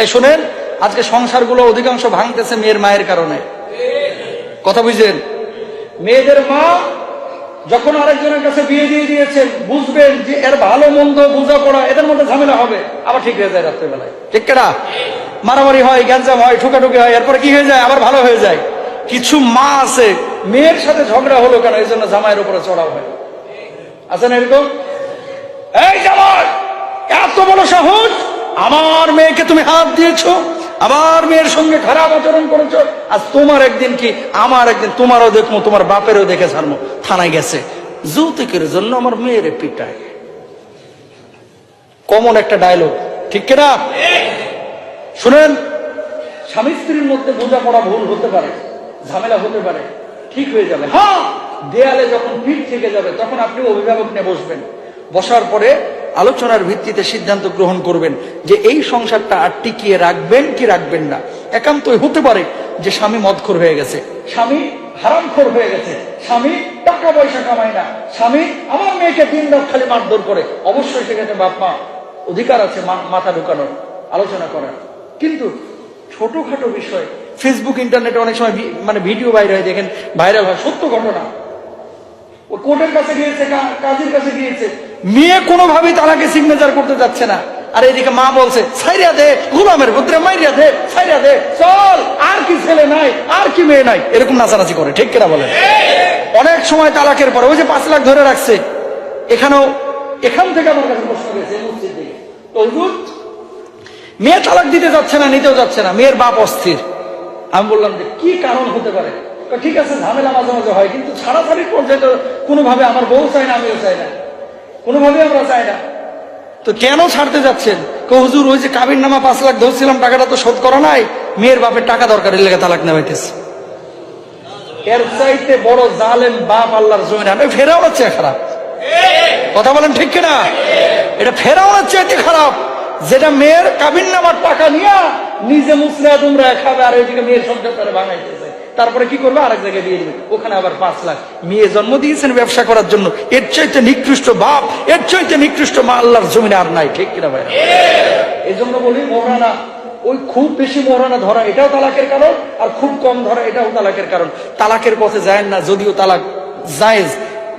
এই শোনেন, আজকে সংসারগুলো অধিকাংশ ভাঙতেছে মেয়ের মায়ের কারণে। কথা বুঝলেন? মেয়েদের মা যখন আরেকজনের কাছে বিয়ে দিয়ে দিয়েছেন, বুঝবেন যে এর ভালো মন্দ বোঝা পড়া এদের মধ্যে ঝামেলা হবে। আবার ঠিক হয়ে যায় রাত্রেবেলায়। ঠিক কেনা মারামারি হয়, গ্যাঞ্জাম হয়, ঠুকাঠুকি হয়, এরপরে কি হয়ে যায়? আবার ভালো হয়ে যায়। কিছু মা আছে, মেয়ের সাথে ঝগড়া হলো কেন? এই জন্য জামাইয়ের উপরে চড়াও হয়। আছে না এরকম? এই জামাই, এত বড় সাহস! আমার মেয়েকে তুমি হাত দিয়েছ আমার মেয়ের সঙ্গে খারাপ আচরণ করেছ। আজ তোমার একদিন কি, আমার একদিন, তোমারও দেখব তোমার বাপেরও দেখে ছাড়বো থানায় গেছে। যৌতুকের জন্য আমার মেয়েরে পিটায় কমন একটা ডায়লগ ঠিক কিনা? শুনেন, স্বামী স্ত্রীর মধ্যে বোঝাপড়া ভুল হতে পারে, ঝামেলা হতে পারে, ঠিক হয়ে যাবে হ্যাঁ দেয়ালে যখন পিঠ থেকে যাবে, তখন আপনি অভিভাবক নিয়ে বসবেন। বসার পরে আলোচনার ভিত্তিতে সিদ্ধান্ত গ্রহণ করবেন যে এই সংসারটা আর টিকিয়ে রাখবেন কি রাখবেন না। একান্তই হতে পারে যে স্বামী মদখোর হয়ে গেছে, স্বামী হারামখোর হয়ে গেছে, স্বামী টাকা পয়সা কামায় না, স্বামী আমার মেয়েকে দিন রাত খালি মারধর করে। অবশ্যই সেক্ষেত্রে বাপ মা অধিকার আছে মাথা ঢুকানোর, আলোচনা করার। কিন্তু ছোটখাটো বিষয় ফেসবুক ইন্টারনেটে অনেক সময় মানে ভিডিও বাইরে হয়, দেখেন ভাইরাল হয়, সত্য ঘটনা। কোর্টের কাছে গিয়েছে কাজীর কাছে গিয়েছে। মেয়ে কোনোভাবেই তালাকে সিগনেচার করতে যাচ্ছে না। আর এদিকে মা বলছে সাইরিয়া দে, গোলামের পুত্রে মাইরিয়া দে সাইরিয়া দে, চল, আর কি ছেলে নাই, আর কি মেয়ে নাই। এরকম নাচানাচি করে, ঠিক কিনা বলে অনেক সময় তালাকের পরে, ওই যে পাঁচ লাখ ধরে রাখছে, এখানেও, এখান থেকে আমার কাছে প্রশ্ন গেছে মসজিদ মেয়ে তালাক দিতে যাচ্ছে না, নিতেও যাচ্ছে না, মেয়ের বাপ অস্থির। আমি বললাম যে, কি কারণ হতে পারে? ঠিক আছে, ঝামেলা মাঝে মাঝে হয়, কিন্তু ছাড়াছাড়ির পর্যায়ে তো কোনোভাবে আমার বউ চাই না, আমিও চাই না। কোনোভাবে আমরা চাই না। তো কেন ছাড়তে যাচ্ছেন? হুজুর, ওই যে কাবির নামা পাঁচ লাখ ধরছিলাম, টাকাটা তো শোধ করা নাই, মেয়ের বাপের টাকা দরকার, এর লেগে তালাক নেওয়াইতেছে এর চাইতে বড় জালেম বাপ আল্লাহর জমিন আনে ফেরাও চেয়ে খারাপ। কথা বলেন ঠিক কিনা? এটা ফেরাউনের চাইতে খারাপ, যেটা মেয়ের কাবিন নামার টাকা নিয়ে নিজে মুসরা তোমরা খাবে, আর ওইদিকে মেয়ের সংসার করে বানাইতেছে। তারপরে কি করবে? আরেক জায়গায় দিয়ে দিবে। ওখানে আবার পাঁচ লাখ। মেয়ে জন্ম দিয়েছেন ব্যবসা করার জন্য। এর চাইতে নিকৃষ্ট বাপ, এর চাইতে নিকৃষ্ট মা আল্লাহর জমিনে আর নাই। ঠিক কিনা ভাই? এই জন্য বলি মহারানা ওই খুব বেশি মহারানা ধরা, এটাও তালাকের কারণ, আর খুব কম ধরা, এটাও তালাকের কারণ। তালাকের পথে যায় না, যদিও তালাক জায়েজ।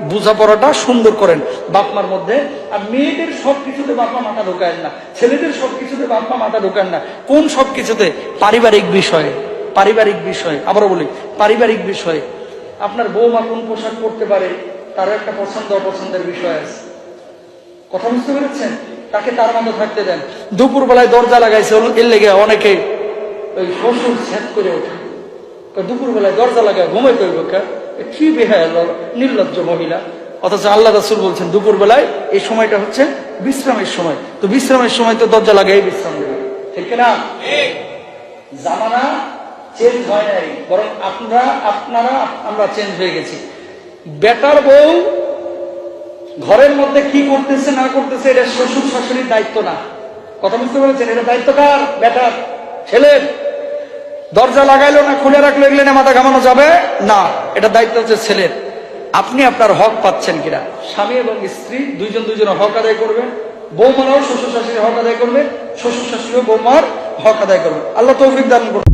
বোঝাপড়াটা সুন্দর করেন। বাপমার মধ্যে, আর মেয়েদের সব কিছুতে বাপমা মাথা ঢোকায় না। ছেলেদের সব কিছুতে বাপমা মাথা ঢোকান না। কোন সব কিছুতে পারিবারিক বিষয়ে। পারিবারিক বিষয় আবারও বলি পারিবারিক বিষয়ে। আপনার বৌমা কোন পোশাক পরতে পারে তারও একটা পছন্দ অপছন্দের বিষয় আছে। কথা বুঝতে পেরেছেন? তাকে তার মতো থাকতে দেন। দুপুর বেলায় দরজা লাগাইছে এর লেগে অনেকে ওই শ্বশুর ছ্যাদ করে ওঠে। দুপুর বেলায় দরজা লাগায় ঘুমাই করব কি? বেহায় নির্লজ্জ মহিলা। অথচ আল্লাহ রাসুল বলছেন দুপুর বেলায় এই সময়টা হচ্ছে বিশ্রামের সময়। তো বিশ্রামের সময় তো দরজা লাগাই বিশ্রাম দেবে। ঠিক না জামানা চেঞ্জ হয় নাই, বরং আপনারা আপনারা, আমরা চেঞ্জ হয়ে গেছি। বেটার বউ ঘরের মধ্যে কি করতেছে, না করতেছে, এটা শ্বশুর শাশুড়ির দায়িত্ব না। কথা বুঝতে পেরেছেন? এটা দায়িত্ব কার? বেটার, ছেলের। দরজা লাগাইলো না, খুলে রাখল, এগুলো না মাথা ঘামানো যাবে? না, এটা দায়িত্ব হচ্ছে ছেলের। আপনি আপনার হক পাচ্ছেন কিনা? স্বামী এবং স্ত্রী, দুইজন দুইজনের হক আদায় করবে। বৌমারাও শ্বশুর শাশুড়ির হক আদায় করবে, শ্বশুর শাশুড়িও বৌমার হক আদায় করবে। আল্লাহ তৌফিক দান করবে